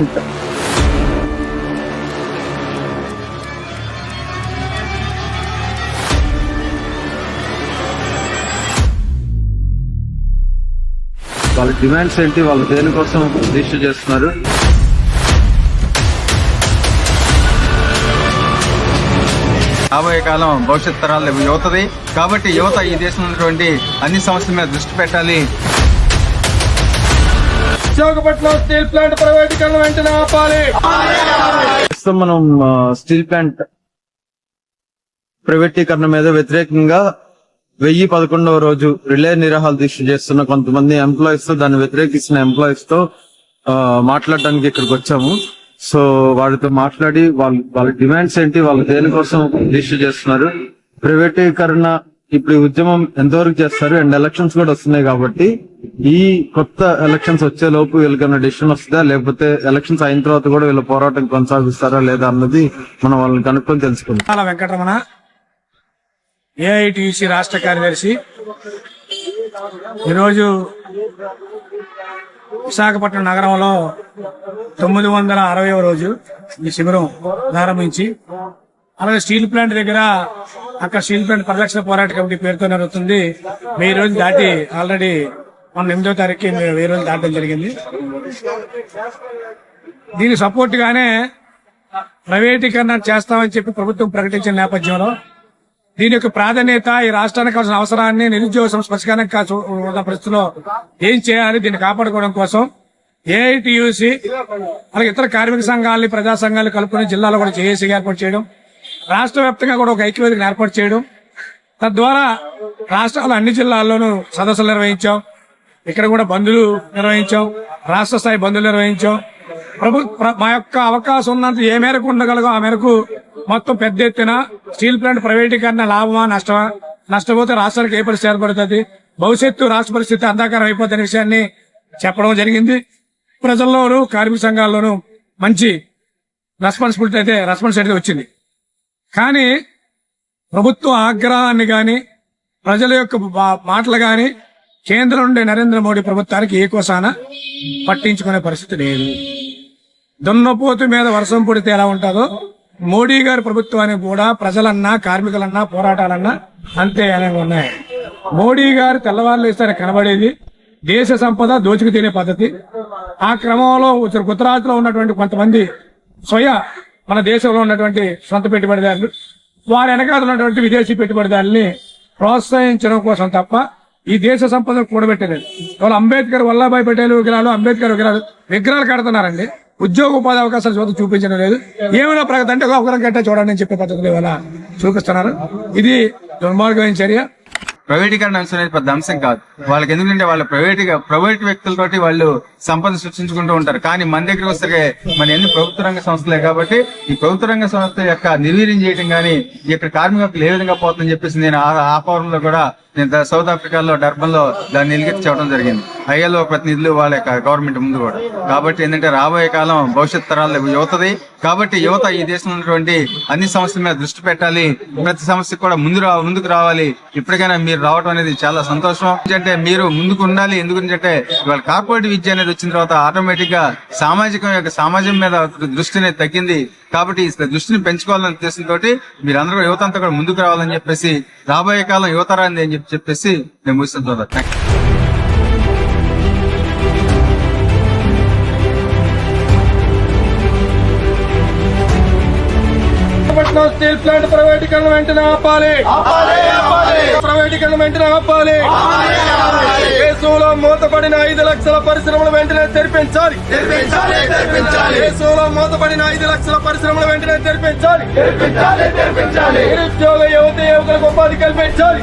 వాళ్ళ డిమాండ్స్ ఏంటి? వాళ్ళు దేనికోసం రిజిస్టర్ చేస్తున్నారు? రాబోయే కాలం భవిష్యత్ తరాలు యువతది. కాబట్టి యువత ఈ దేశంలో ఉన్నటువంటి అన్ని సమస్యల మీద దృష్టి పెట్టాలి. విశాఖపట్నం స్టీల్ ప్లాంట్ ప్రైవేటీకరణ వెంటనే ఆపాలి. ప్రస్తుతం మనం స్టీల్ ప్లాంట్ ప్రైవేటీకరణ మీద వ్యతిరేకంగా వెయ్యి పదకొండవ రోజు రిలే నిరాహాలు దీక్ష చేస్తున్న కొంతమంది ఎంప్లాయీస్తో దాన్ని వ్యతిరేకిస్తున్న ఎంప్లాయీస్తో మాట్లాడడానికి ఇక్కడికి వచ్చాము. సో వారితో మాట్లాడి వాళ్ళ వాళ్ళ డిమాండ్స్ ఏంటి వాళ్ళు దేనికోసం దీక్ష చేస్తున్నారు? ప్రైవేటీకరణ ఇప్పుడు ఈ ఉద్యమం ఎంతవరకు చేస్తారు? అండ్ ఎలక్షన్స్ కూడా వస్తున్నాయి కాబట్టి ఈ కొత్త ఎలక్షన్స్ వచ్చే లోపు వీళ్ళకన్నా డిసిషన్ వస్తుందా? లేకపోతే ఎలక్షన్స్ అయిన తర్వాత కూడా వీళ్ళ పోరాటం కొనసాగిస్తారా లేదా అన్నది మనం వాళ్ళని కనుక్కొని తెలుసుకుందాం. చాలా వెంకటరమణ ఏఐటిసి రాష్ట్ర కార్యదర్శి. ఈరోజు విశాఖపట్నం నగరంలో తొమ్మిది వందల అరవై రోజు ఈ శిబిరం ప్రారంభించి అలాగే స్టీల్ ప్లాంట్ దగ్గర అక్కడ స్టీల్ ప్లాంట్ పరిరక్షణ పోరాట కమిటీ పేరుతో జరుగుతుంది వెయ్యి రోజులు దాటి ఆల్రెడీ మన ఎనిమిదో తారీఖు వెయ్యి రోజులు దాటడం జరిగింది. దీనికి సపోర్ట్ గానే ప్రైవేటీకరణ చేస్తామని చెప్పి ప్రభుత్వం ప్రకటించిన నేపథ్యంలో దీని యొక్క ప్రాధాన్యత ఈ రాష్ట్రానికి కావాల్సిన అవసరాన్ని నిరుద్యోగ సమస్య ఉన్న పరిస్థితిలో ఏం చేయాలి దీన్ని కాపాడుకోవడం కోసం ఏఐటియుసి అలాగే ఇతర కార్మిక సంఘాలని ప్రజా సంఘాలు కలుపుకొని జిల్లాలో కూడా జేఏసీ ఏర్పాటు చేయడం రాష్ట్ర వ్యాప్తంగా కూడా ఒక ఐక్యవేదికను ఏర్పాటు చేయడం. తద్వారా రాష్ట్రాల అన్ని జిల్లాల్లోనూ సదస్సులు నిర్వహించాం. ఇక్కడ కూడా బంధులు నిర్వహించాం. రాష్ట్ర స్థాయి బంధులు నిర్వహించాం. ప్రభుత్వ మా యొక్క అవకాశం ఉన్నంత ఏ మేరకు ఉండగలగో ఆ మేరకు మొత్తం పెద్ద ఎత్తున స్టీల్ ప్లాంట్ ప్రైవేటీకరణ లాభమా నష్టమా నష్టపోతే రాష్ట్రానికి ఏ పరిస్థితి ఏర్పడుతుంది? భవిష్యత్తు రాష్ట్ర పరిస్థితి అంధాకారం అయిపోతున్న విషయాన్ని చెప్పడం జరిగింది. ప్రజల్లోనూ కార్మిక సంఘాల్లోనూ మంచి రెస్పాన్సిబిలిటీ అయితే రెస్పాన్సిబిలిటీ వచ్చింది. కానీ ప్రభుత్వ ఆగ్రహాన్ని కానీ ప్రజల యొక్క మాటలు కానీ కేంద్రం నుండి నరేంద్ర మోడీ ప్రభుత్వానికి ఏ కోసాన పట్టించుకునే పరిస్థితి లేదు. దున్నపోతు మీద వర్షం పడితే ఎలా ఉంటుందో మోడీ గారి ప్రభుత్వానికి కూడా ప్రజలన్నా కార్మికులన్నా పోరాటాలన్నా అంతే అనేవి ఉన్నాయి. మోడీ గారు తెల్లవారులు ఇస్తే కనబడేది దేశ సంపద దోచుకు తినే పద్ధతి. ఆ క్రమంలో గుజరాత్లో ఉన్నటువంటి కొంతమంది స్వయ మన దేశంలో ఉన్నటువంటి సొంత పెట్టుబడిదారులు వారి వెనకాల ఉన్నటువంటి విదేశీ పెట్టుబడిదారుల్ని ప్రోత్సహించడం కోసం తప్ప ఈ దేశ సంపదను కూడబెట్టలేదు. ఇవాళ అంబేద్కర్ వల్లభాయ్ పటేల్ విగ్రహాలు అంబేద్కర్ విగ్రహాలు విగ్రహాలు కడుతున్నారండి. ఉద్యోగ ఉపాధి అవకాశాలు చూత చూపించడం లేదు. ఏమైనా ప్రగతి అంటే ఒక కట్టే చూడండి అని చెప్పే పద్ధతులు ఇవాళ చూపిస్తున్నారు. ఇది దుర్మార్గమైన చర్య. ప్రైవేటీకరణ అనేది పెద్ద అంశం కాదు. వాళ్ళకి ఎందుకంటే వాళ్ళ ప్రైవేట్ ప్రైవేట్ వ్యక్తులతోటి వాళ్ళు సంపద సృష్టించుకుంటూ ఉంటారు. కానీ మన దగ్గర వస్తే మన ఎన్ని ప్రభుత్వ రంగ సంస్థలే కాబట్టి ఈ ప్రభుత్వ రంగ సంస్థ యొక్క నిర్వీర్యం చేయడం కానీ ఇక్కడ కార్మికులకు ఏ విధంగా పోతుందని చెప్పేసి నేను ఆ ఫోరంలో కూడా నేను సౌత్ ఆఫ్రికాలో డర్బన్లో దాన్ని నిలగెత్తి చెప్పడం జరిగింది. ఐఎల్ఓ ప్రతినిధులు వాళ్ళ యొక్క గవర్నమెంట్ ముందు కూడా. కాబట్టి ఏంటంటే రాబోయే కాలం భవిష్యత్ తరాలకు యువతది. కాబట్టి యువత ఈ దేశంలో ఉన్నటువంటి అన్ని సమస్యల మీద దృష్టి పెట్టాలి. ప్రతి సమస్యకు కూడా ముందు రా ముందుకు రావాలి. ఇప్పటికైనా మీరు రావడం అనేది చాలా సంతోషం. ఎందుకంటే మీరు ముందుకు ఉండాలి. ఎందుకంటే ఇవాళ కార్పొరేట్ విద్య అనేది వచ్చిన తర్వాత ఆటోమేటిక్గా సామాజికం యొక్క సమాజం మీద దృష్టి అనేది తగ్గింది. కాబట్టి దృష్టిని పెంచుకోవాలనే ఉద్దేశంతో మీరందరూ కూడా యువత అంతా కూడా ముందుకు రావాలని చెప్పేసి రాబోయే కాలం యువతరాన్ని అని చెప్పి చెప్పేసి నేను ముగిస్తున్నాను విశాఖపట్నం స్టీల్ ప్లాంట్ ప్రైవేటీకరణ వెంటనే ఆపాలి. ప్రైవేటీకరణ వెంటనే ఆపాలి. దేశంలో మూతపడిన ఐదు లక్షల పరిశ్రమలు వెంటనే తెరిపించాలి. దేశంలో మూతపడిన ఐదు లక్షల పరిశ్రమలు వెంటనే తెరిపించాలి. నిరుద్యోగ యువత యువకులకు ఉపాధి కల్పించాలి.